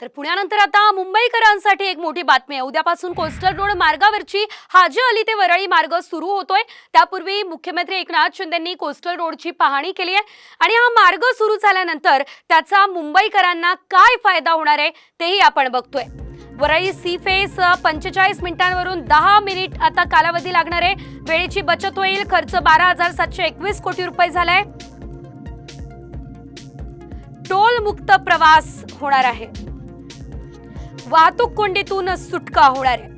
तर पुण्यानंतर आता मुंबईकरांसाठी एक मोठी बातमी आहे. उद्यापासून कोस्टल रोड मार्गावरची हाजी अली ते वरळी मार्ग सुरू होतोय. त्यापूर्वी मुख्यमंत्री एकनाथ शिंदेंनी कोस्टल रोडची पाहणी केली आहे. आणि हा मार्ग सुरू झाल्यानंतर त्याचा मुंबईकरांना काय फायदा होणार आहे तेही आपण बघतोय. वरळी सी फेस पंचेचाळीस मिनिटांवरून दहा मिनिट आता कालावधी लागणार आहे. वेळेची बचत होईल. खर्च बारा हजार सातशे एकवीस कोटी रुपये झालाय. टोल मुक्त प्रवास होणार आहे. वाहतूक कोंडीतून सुटका होणार आहे.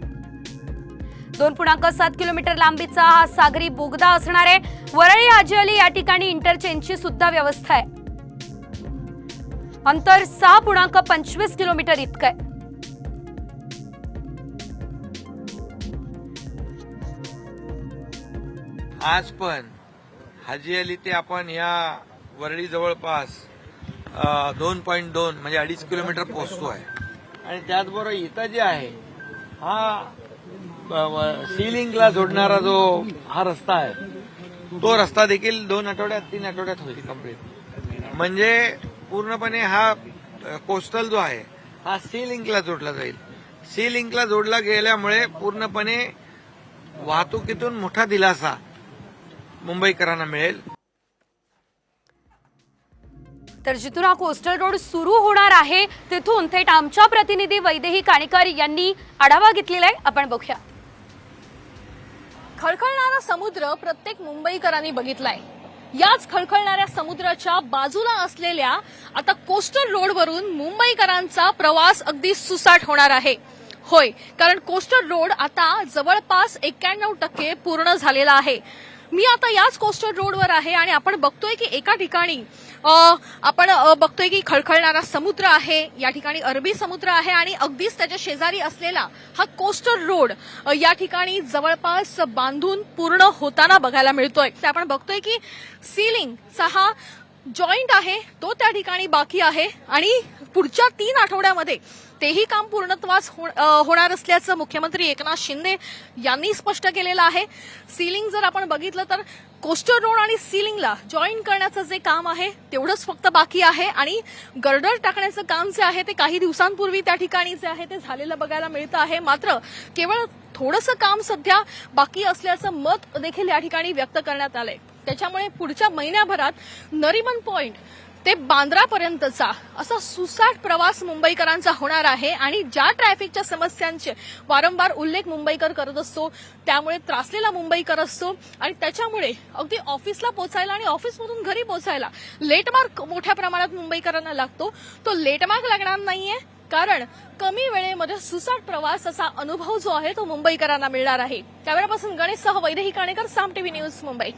दोन पूर्णांक सात किलोमीटर लांबीचा हा सागरी बोगदा असणार आहे. वरळी हाजी अली या ठिकाणी इंटरचेंजची सुद्धा व्यवस्था आहे. अंतर सहा पूर्णांक पंचवीस किलोमीटर इतकं आहे. आज पण हाजी अली ते आपण या वरळी जवळपास दोन पॉईंट दोन म्हणजे अडीच किलोमीटर पोहोचतो आहे आणि त्याचबरोबर इथं जे आहे हा सिलिंगला जोडणारा जो हा रस्ता आहे तो रस्ता देखील दोन आठवड्यात तीन आठवड्यात होईल कंप्लीट म्हणजे पूर्णपणे हा कोस्टल जो आहे हा सी लिंकला जोडला जाईल. सी लिंकला जोडला गेल्यामुळे पूर्णपणे वाहतुकीतून मोठा दिलासा मुंबईकरांना मिळेल. तर जिथून हा कोस्टल रोड सुरू होणार आहे तिथून थेट आमच्या प्रतिनिधी वैदेही काणेकर यांनी आढावा घेतलेला आहे. आपण बघूया. खळखळणारा समुद्र प्रत्येक मुंबईकरांनी बघितलाय. याच खळखळणाऱ्या समुद्राच्या बाजूला असलेल्या आता कोस्टल रोडवरून मुंबईकरांचा प्रवास अगदी सुसाट होणार आहे. होय कारण कोस्टल रोड आता जवळपास एक्क्याण्णव टक्के पूर्ण झालेला आहे. मी आता याच कोस्टल रोडवर आहे आणि आपण बघतोय की एका ठिकाणी आपण बघतोय की खळखळणारा समुद्र आहे या ठिकाणी अरबी समुद्र आहे आणि अगदीच त्याच्या शेजारी असलेला हा कोस्टल रोड या ठिकाणी जवळपास बांधून पूर्ण होताना बघायला मिळतोय. ते आपण बघतोय की सीलिंगचा हा जॉईंट आहे तो त्या ठिकाणी बाकी आहे आणि पुढच्या तीन आठवड्यामध्ये तेही काम पूर्णत्वास हो-, होणार असल्याचं मुख्यमंत्री एकनाथ शिंदे यांनी स्पष्ट केलेलं आहे. सीलिंग जर आपण बघितलं तर कोस्टर रोड आणि सीलिंगला जॉईन करण्याचं जे काम आहे तेवढंच फक्त बाकी आहे आणि गर्डर टाकण्याचं काम जे आहे ते काही दिवसांपूर्वी त्या ठिकाणी जे आहे ते झालेलं बघायला मिळतं आहे. मात्र केवळ थोडंसं काम सध्या बाकी असल्याचं मत देखील या ठिकाणी व्यक्त करण्यात आलंय. त्याच्यामुळे पुढच्या महिन्याभरात नरिमन पॉइंट ते बांद्रापर्यंतचा असा सुसाट प्रवास मुंबईकरांचा होणार आहे. आणि ज्या ट्रॅफिकच्या समस्यांचे वारंवार उल्लेख मुंबईकर करत असतो त्यामुळे त्रासलेला मुंबईकर असतो आणि त्याच्यामुळे अगदी ऑफिसला पोचायला आणि ऑफिसमधून घरी पोचायला लेटमार्क मोठ्या प्रमाणात मुंबईकरांना लागतो. तो लेटमार्क लागणार नाहीये कारण कमी वेळेमध्ये सुसाट प्रवास असा अनुभव जो आहे तो मुंबईकरांना मिळणार आहे. त्यावेळेपासून गणेशसह वैदही काणेकर साम टीव्ही न्यूज मुंबई.